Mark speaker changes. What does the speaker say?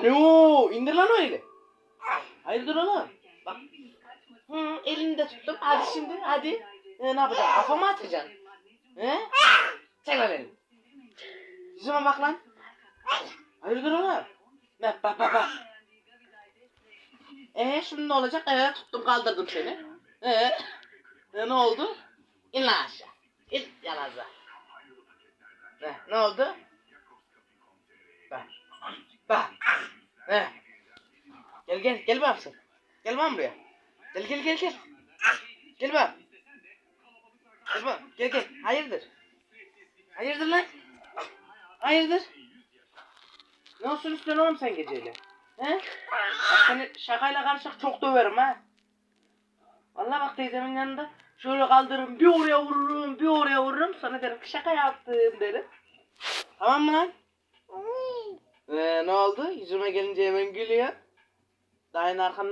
Speaker 1: Alo indir lan öyle. Hayırdır oğlum? Bak. Hı, elinde tuttum. Hadi şimdi hadi. E, ne yapacaksın? Kafama atacaksın. He? Çek lan elini. Yüzüme bak lan. Hayırdır oğlum? Bak bak bak bak. Ee şimdi ne olacak? Ee tuttum kaldırdım seni. Ee, e, ne oldu? İn lan aşağı. İn yalaza. Ne, ne oldu? Ne? Gel gel gel bak sen. Gel bak buraya. Gel gel gel gel. Gel bak. Gel bak. Gel gel. Hayırdır? Hayırdır lan? Hayırdır? Ne olsun istiyorsun oğlum sen geceyle? He? Bak seni şakayla karışık çok döverim ha. Vallahi bak teyzemin yanında şöyle kaldırırım bir oraya vururum bir oraya vururum sonra derim ki şaka yaptım derim. Tamam mı lan? Ee, ne oldu? Yüzüme gelince hemen gülüyor. Daha yine arkamdan